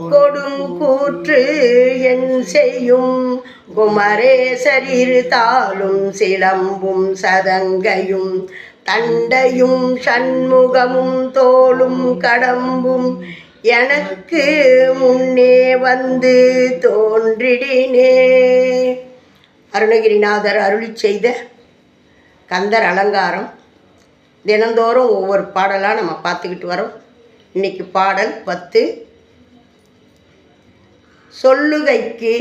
கொடும் கூற்று என் செய்யும். குமரே இரு தாளும் சிலம்பும் சதங்கையும். தண்டையும் சண்முகமும் தோளும் கடம்பும். எனக்கு முன்னே வந்து தோன்றிடினே. அருணகிரிநாதர் அருளி செய்த கந்தர் அலங்காரம். தினந்தோறும் ஒவ்வொரு பாடலாக நம்ம பார்த்துக்கிட்டு வரோம். இன்னைக்கு பாடல் பத்து சொல்லுகைக்கு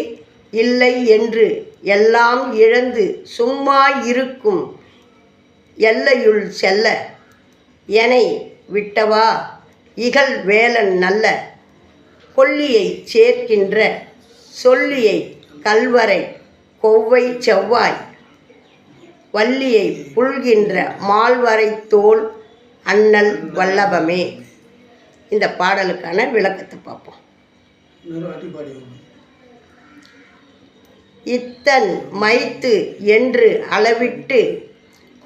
இல்லை என்று எல்லாம் இழந்து சும்மா இருக்கும் எல்லையுள் செல்ல எனை விட்டவா? இகழ் வேலன் நல்ல கொல்லியை சேர்க்கின்ற சொல்லியை கல்வரை கொவ்வை செவ்வாய் வள்ளியை புல்கின்ற மால்வரை தோல் அண்ணல் வல்லபமே. இந்த பாடலுக்கான விளக்கத்தை பார்ப்போம். இத்தன் மைத்து என்று அளவிட்டு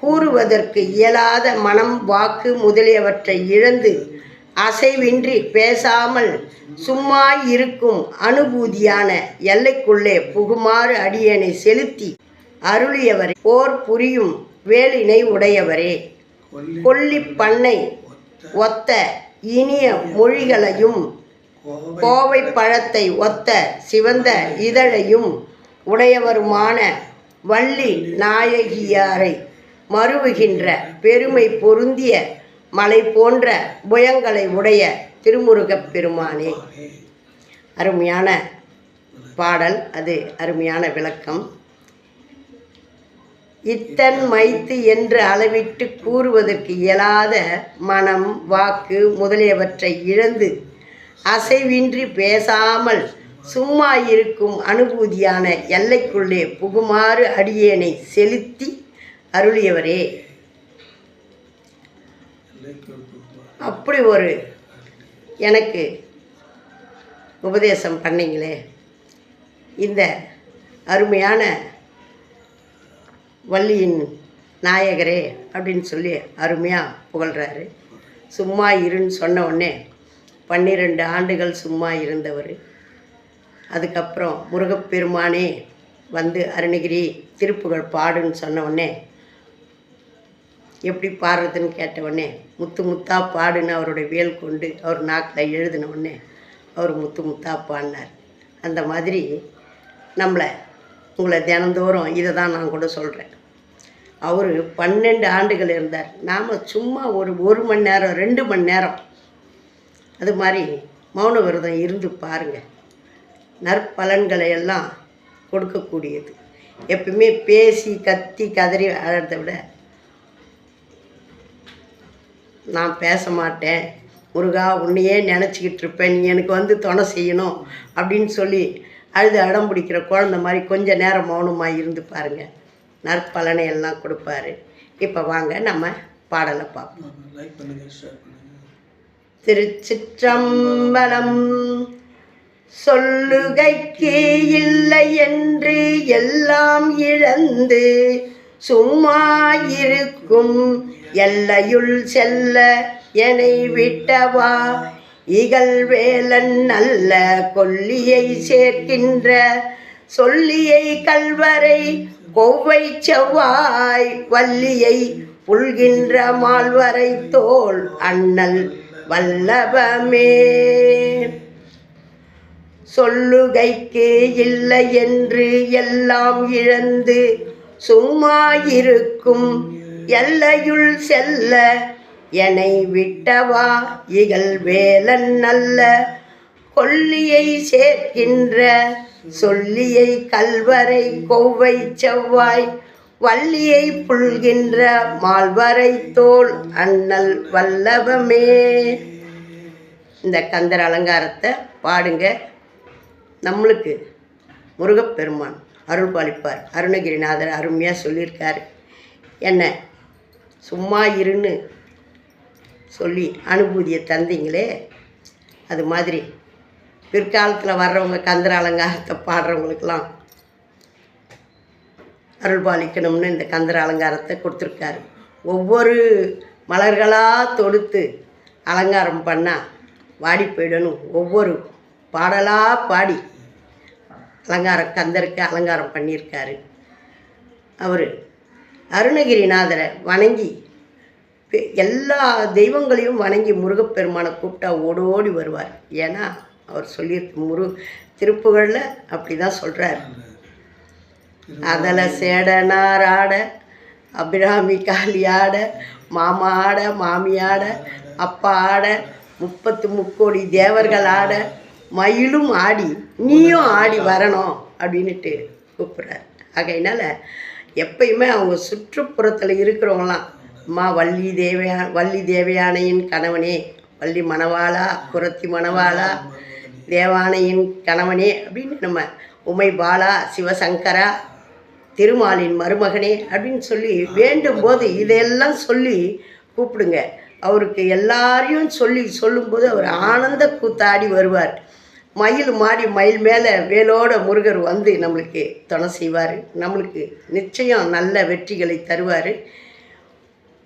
கூறுவதற்கு இயலாத மனம் வாக்கு முதலியவற்றை இழந்து அசைவின்றி பேசாமல் சும்மா இருக்கும் அனுபூதியான எல்லைக்குள்ளே புகுமாறு அடியனை செலுத்தி அருளியவரே. போர் புரியும் வேலினை உடையவரே. கொல்லி பண்ணை ஒத்த இனிய மொழிகளையும் கோவை பழத்தை ஒத்த சிவந்த இதழையும் உடையவருமான வள்ளி நாயகியாரை மருவுகின்ற பெருமை பொருந்திய மலை போன்ற புயங்களை உடைய திருமுருகப் பெருமானே. அருமையான பாடல் அது அருமையான விளக்கம். இத்தன் மைத்து என்று அளவிட்டு கூறுவதற்கு இயலாத மனம் வாக்கு முதலியவற்றை இழந்து அசைவின்றி பேசாமல் சும்மா இருக்கும் அனுபூதியான எல்லைக்குள்ளே புகுமாறு அடியேனை செலுத்தி அருளியவரே. அப்படி ஒரு எனக்கு உபதேசம் பண்ணீங்களே. இந்த அருமையான வள்ளியின் நாயகரே அப்படின்னு சொல்லி அருமையாக புகழ்கிறாரு சும்மா இருன்னு சொன்ன உடனே பன்னிரெண்டு ஆண்டுகள் சும்மா இருந்தவர். அதுக்கப்புறம் முருகப்பெருமானே வந்து அருணகிரி திருப்புகழ் பாடுன்னு சொன்ன எப்படி பாடுறதுன்னு கேட்டவுடனே முத்து முத்தா பாடுன்னு அவருடைய வேல் கொண்டு அவர் நாக்கில் எழுதின உடனே அவர் முத்து முத்தா பாடினார். அந்த மாதிரி நம்மளை உங்களை தினந்தோறும் இதை தான் நான் கூட சொல்கிறேன் அவர் பன்னெண்டு ஆண்டுகள் இருந்தார். நாம் சும்மா ஒரு ஒரு மணி நேரம் ரெண்டு மணி நேரம் அது மாதிரி மௌன விரதம் இருந்து பாருங்கள் நற்பலன்களை எல்லாம் கொடுக்கக்கூடியது. எப்பவுமே பேசி கத்தி கதறி அழறத விட நான் பேச மாட்டேன். முருகா உன்னையே நினச்சிக்கிட்டு இருப்பேன். நீ எனக்கு வந்து துணை செய்யணும் அப்படின்னு சொல்லி அழுது அடம் பிடிக்கிற குழந்த மாதிரி கொஞ்சம் நேரம் மௌனமாக இருந்து பாருங்கள் நற்பலனை எல்லாம் கொடுப்பாரு. இப்போ வாங்க நம்ம பாடலை பார்ப்போம். லைக் பண்ணுங்கள் ஷேர் திருச்சிற்றம்பலம். சொல்லுகைக்கு இல்லை என்று எல்லாம் இழந்து சும்மா இருக்கும் எல்லையுள் செல்ல என்னை விட்டவா? இகழ்வேலன் நல்ல கொல்லியை சேர்க்கின்ற சொல்லியை கல்வரை கொவ்வை செவ்வாய் வள்ளியை புல்கின்ற மால்வரை தோல் அண்ணல் வல்லபமே சொல்லுகைக்கு இல்லை என்று எல்லாம் இழந்து சும்மா இருக்கும் எல்லையுள் செல்ல என்னை விட்டவா இகழ் வேலன் நல்ல கொல்லியை சேர்க்கின்ற சொல்லியை கல்வரை கொவ்வை செவ்வாய் வள்ளியை புல்கின்ற மால்வரை தோல் அண்ணல் வல்லவமே. இந்த கந்தர் அலங்காரத்தை பாடுங்க. நம்மளுக்கு முருகப்பெருமான் அருள் பாலிப்பார் அருணகிரிநாதர் அருமையாக சொல்லியிருக்காரு. என்ன சும்மா இருன்னு சொல்லி அனுபூதியை தந்தீங்களே? அது மாதிரி பிற்காலத்தில் வர்றவங்க கந்தர அலங்காரத்தை பாடுறவங்களுக்கெல்லாம் அருள்பாலிக்கணும்னு இந்த கந்தர் அலங்காரத்தை கொடுத்துருக்காரு. ஒவ்வொரு மலர்களாக தொடுத்து அலங்காரம் பண்ணால் வாடி போயிடணும். ஒவ்வொரு பாடலாக பாடி அலங்காரம் கந்தருக்கு அலங்காரம் பண்ணியிருக்காரு. அவர் அருணகிரிநாதரை வணங்கி எல்லா தெய்வங்களையும் வணங்கி முருகப்பெருமானை கூப்பிட்டா ஓடோடி வருவார். ஏன்னா அவர் சொல்லி முரு திருப்புகழில் அப்படி தான் சொல்கிறார் அதில் சேடனார் ஆட அபிராமி காளி ஆட மாமா ஆட மாமி ஆட அப்பா ஆட முப்பத்து முக்கோடி தேவர்கள் ஆட மயிலும் ஆடி நீயும் ஆடி வரணும் அப்படின்னுட்டு கூப்பிட்றார். ஆகையினால எப்பயுமே அவங்க சுற்றுப்புறத்தில் இருக்கிறவங்களாம் அம்மா வள்ளி தேவையா வள்ளி தேவயானையின் கணவனே வள்ளி மணவாளா குரத்தி மணவாளா தேவானையின் கணவனே அப்படின்னு நம்ம உமை பாலா சிவசங்கரா திருமாலின் மருமகனே அப்படின்னு சொல்லி வேண்டும் போது இதையெல்லாம் சொல்லி கூப்பிடுங்க. அவருக்கு எல்லாரையும் சொல்லி சொல்லும்போது அவர் ஆனந்த கூத்தாடி வருவார். மயில் மாடி மயில் மேலே வேலோட முருகர் வந்து நம்மளுக்கு துணை செய்வார். நம்மளுக்கு நிச்சயம் நல்ல வெற்றிகளை தருவார்.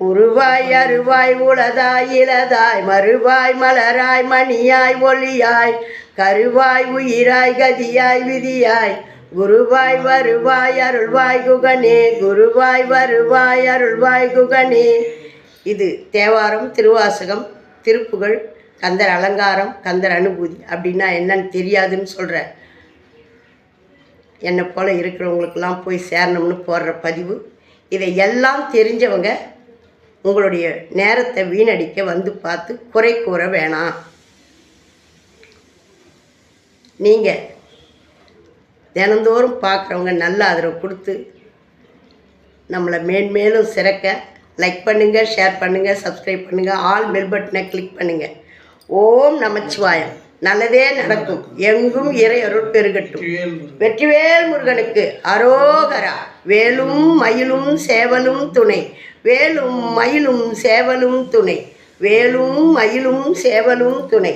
உருவாய் அருவாய் உளதாய் இளதாய் மறுவாய் மலராய் மணியாய் ஒளியாய் கருவாய் உயிராய் கதியாய் விதியாய் குருவாய் வருவாய் அருள்வாய் குகனே குருவாய் வருவாய் அருள்வாய் குகனே. இது தேவாரம் திருவாசகம் திருப்புகழ் கந்தர் அலங்காரம் கந்தர் அனுபூதி அப்படின்னா என்னன்னு தெரியாதுன்னு சொல்கிறேன் என்னை போல் இருக்கிறவங்களுக்கெல்லாம் போய் சேரணும்னு போடுற பதிவு. இதை எல்லாம் தெரிஞ்சவங்க உங்களுடைய நேரத்தை வீணடிக்க வந்து பார்த்து குறை கூற வேணாம். நீங்கள் தினந்தோறும் பார்க்குறவங்க நல்ல ஆதரவு கொடுத்து நம்மளை மேன்மேலும் சிறக்க லைக் பண்ணுங்கள் ஷேர் பண்ணுங்கள் சப்ஸ்கிரைப் பண்ணுங்கள் ஆல் பெல் பட்டனை கிளிக் பண்ணுங்கள் ஓம் நமச்சிவாயம். நல்லதே நடக்கும். எங்கும் இறை அருள் பெருகட்டும். வெற்றிவேல் முருகனுக்கு அரோகரா. வேலும் மயிலும் சேவலும் துணை. வேலும் மயிலும் சேவலும் துணை. வேலும் மயிலும் சேவலும் துணை.